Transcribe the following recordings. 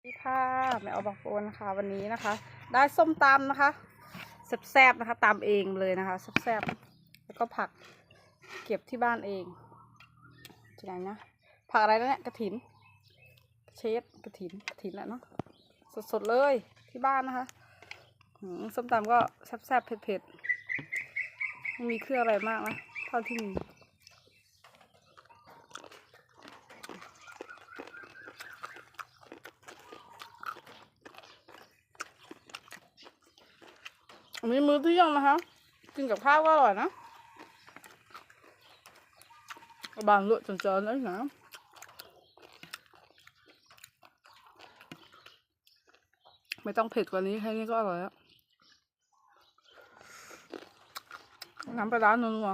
สวัสดีค่ะแม่เอาบักโฟนนะคะวันนี้นะคะ ได้ส้มตำนะคะแซ่บๆนะคะตำเองเลยนะคะแซ่บๆแล้วก็ผักเก็บที่บ้านเองที่ไหนนะผักอะไรนะเนี่ยกระถิน เชฟกระถินกระถินแหละเนาะสดๆเลยที่บ้านนะคะส้มตำก็แซ่บๆเผ็ดๆไม่มีเครื่องอะไรมากนะเท่าที่มี อันนี้มื้อเที่ยงนะคะ กินกับข้าวก็อร่อยนะบางลวกจนๆเลยนะไม่ต้องเผ็ดกว่านี้แค่นี้ก็อร่อยแล้วน้ำปลาร้านัว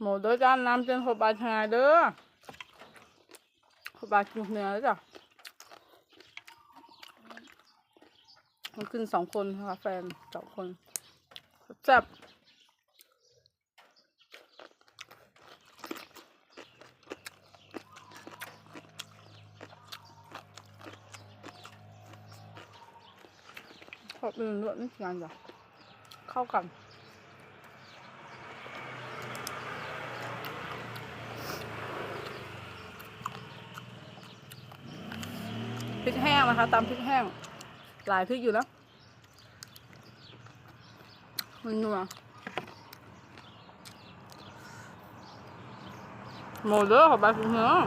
หมูด้อจ้าน้ำเจนหกบาทชายเด้อหกบาทกินเหนือแล้วจ้ะ มันขึ้นสองคนนะคะแฟนสองคนแซ่บขอบคุณด้วยนี่งานจ้ะเข้ากันพริกแห้งนะคะตำพริกแห้ง หลายพริกอยู่แล้วมันนัวหมดเลยขอบคุณเนาะ